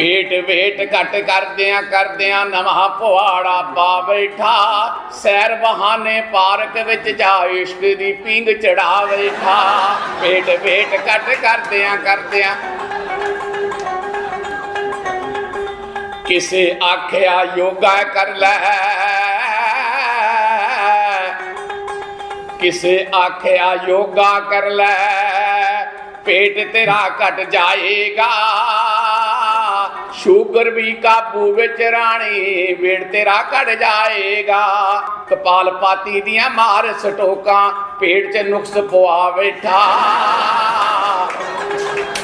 ਪੇਟ ਵੇਟ ਘਟ ਕਰਦਿਆਂ ਕਰਦਿਆਂ ਨਵਾਂ ਪੁਆੜਾ ਪਾ ਬੈਠਾ। ਸੈਰ ਬਹਾਨੇ ਪਾਰਕ ਵਿੱਚ ਜਾ ਇਸ਼ਕ ਦੀ ਪਿੰਗ ਚੜਾ ਬੈਠਾ। ਪੇਟ ਵੇਟ ਘਟ ਕਰਦਿਆਂ ਕਰਦਿਆਂ ਕਿਸੇ ਆਖਿਆ ਯੋਗਾ ਕਰ ਲੈ। ਕਿਸੇ ਆਖਿਆ ਯੋਗਾ ਕਰ ਲੈ। ਪੇਟ ਤੇਰਾ ਘਟ ਜਾਏਗਾ। ਸ਼ੂਗਰ ਵੀ ਕਾਬੂ ਵਿੱਚ ਰਾਣੀ, ਵੇੜ ਤੇਰਾ ਘਟ ਜਾਏਗਾ। ਕਪਾਲ ਪਾਤੀ ਦੀਆਂ ਮਾਰ ਸਟੋਕਾਂ, ਪੇਟ 'ਚ ਨੁਕਸ ਪਵਾ ਬੈਠਾ।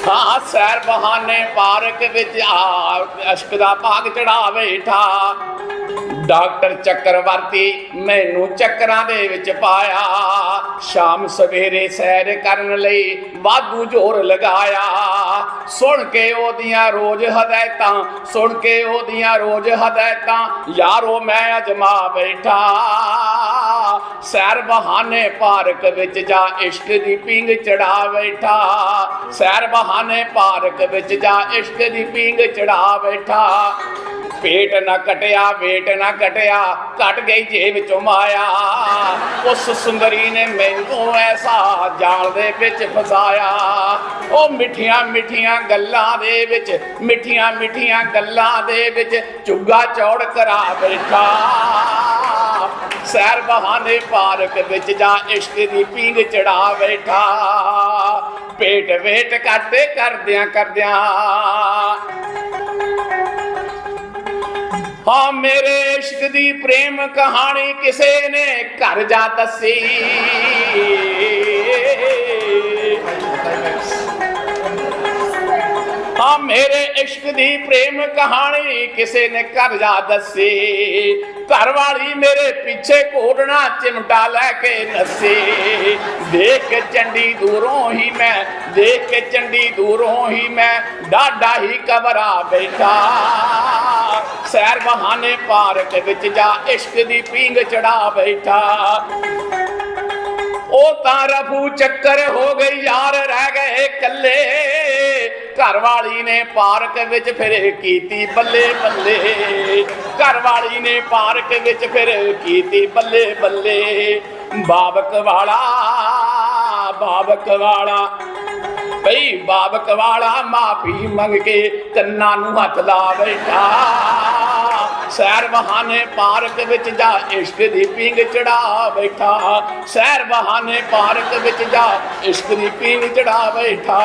ਹਾਂ ਸੈਰ ਬਹਾਨੇ ਪਾਰਕ ਵਿੱਚ ਆ, ਅਸ਼ਕ ਦਾ ਭਾਗ ਚੜਾ ਬੈਠਾ। ਡਾਕਟਰ ਚੱਕਰਵਰਤੀ ਮੈਨੂੰ ਚੱਕਰਾਂ ਦੇ ਵਿੱਚ ਪਾਇਆ। ਸ਼ਾਮ ਸਵੇਰੇ ਸੈਰ ਕਰਨ ਲਈ ਵਾਧੂ ਜ਼ੋਰ ਲਗਾਇਆ। ਸੁਣ ਕੇ ਉਹਦੀਆਂ ਰੋਜ਼ ਹਦਾਇਤਾਂ, ਸੁਣ ਕੇ ਉਹਦੀਆਂ ਰੋਜ਼ ਹਦਾਇਤਾਂ, ਯਾਰੋ ਮੈਂ ਅਜਮਾ ਬੈਠਾ। ਸੈਰ ਬਹਾਨੇ ਪਾਰਕ ਵਿੱਚ ਜਾ ਇਸ਼ਕ ਦੀ ਪਿੰਗ ਚੜਾ ਬੈਠਾ। ਸੈਰ ਬਹਾਨੇ ਪਾਰਕ ਵਿੱਚ ਜਾ ਇਸ਼ਕ ਦੀ ਪਿੰਗ ਚੜਾ ਬੈਠਾ। ਪੇਟ ਨਾ ਕਟਿਆ ਵੇਟ ਨਾ ਕਟਿਆ ਕਟ ਗਈ ਜੇਬ ਚੋਂ ਮਾਇਆ। ਉਸ ਸੁੰਦਰੀ ਨੇ ਮੈਨੂੰ ਐਸਾ ਜਾਲ ਦੇ ਵਿੱਚ ਫਸਾਇਆ। ਉਹ ਮਿੱਠੀਆਂ ਮਿੱਠੀਆਂ ਗੱਲਾਂ ਦੇ ਵਿੱਚ, ਮਿੱਠੀਆਂ ਮਿੱਠੀਆਂ ਗੱਲਾਂ ਦੇ ਵਿੱਚ ਚੁੱਗਾ ਚੌੜ ਕਰਾ ਬੈਠਾ। ਸੈਰ ਬਹਾਨੇ ਪਾਰਕ ਵਿੱਚ ਜਾ ਇਸ਼ਕ ਦੀ ਪੀਂਗ ਚੜਾ ਬੈਠਾ। ਪੇਟ ਵੇਟ ਕਰਦੇ ਕਰਦਿਆਂ ਕਰਦਿਆਂ ਹਾਂ ਮੇਰੇ ਇਸ਼ਕ ਦੀ ਪ੍ਰੇਮ ਕਹਾਣੀ ਕਿਸੇ ਨੇ ਘਰ ਜਾ ਦੱਸੀ। ਹਾਂ ਮੇਰੇ ਇਸ਼ਕ ਦੀ ਪ੍ਰੇਮ ਕਹਾਣੀ ਕਿਸੇ ਨੇ ਘਰ ਜਾ ਦੱਸੀ। ਘਰ ਵਾਲੀ ਮੇਰੇ ਪਿੱਛੇ ਕੋੜਨਾ ਚਿਮਟਾ ਲੈ ਕੇ ਨੱਸੀ। ਦੇਖ ਚੰਡੀ ਦੂਰੋਂ ਹੀ ਮੈਂ, ਦੇਖ ਚੰਡੀ ਦੂਰੋਂ ਹੀ ਮੈਂ ਡਾਡਾ ਹੀ ਕਬਰਾ ਬੈਠਾ। ਸੈਰ ਬਹਾਨੇ ਪਾਰਕ ਵਿੱਚ ਜਾ ਇਸ਼ਕ ਦੀ ਪੀਂਗ ਚੜਾ ਬੈਠਾ। ਉਹ ਤਾਂ ਰਫੂ ਚੱਕਰ ਹੋ ਗਈ ਯਾਰ, ਰਹਿ ਗਏ ਕੱਲੇ ਘਰ ਵਾਲੀ ਨੇ ਪਾਰਕ ਵਿੱਚ ਫਿਰ ਕੀਤੀ ਬੱਲੇ ਬੱਲੇ। ਘਰ ਵਾਲੀ ਨੇ ਪਾਰਕ ਵਿੱਚ ਫਿਰ ਕੀਤੀ ਬੱਲੇ ਬੱਲੇ। ਬਾਬਕ ਵਾਲਾ ਬਾਬਕ ਵਾਲਾ। ਬਈ, ਬਾਬਕ ਵਾਲਾ ਮਾਫੀ ਮੰਗ ਕੇ ਕੰਨਾਂ ਨੂੰ ਹੱਥ ਲਾ ਬੈਠਾ। ਸੈਰ ਬਹਾਨੇ ਪਾਰਕ ਵਿੱਚ ਜਾ, ਇਸ਼ਕ ਦੀ ਪਿੰਗ ਚੜਾ ਬੈਠਾ। ਸੈਰ ਬਹਾਨੇ ਪਾਰਕ ਵਿੱਚ ਜਾ, ਇਸ਼ਕ ਦੀ ਪਿੰਗ ਚੜਾ ਬੈਠਾ।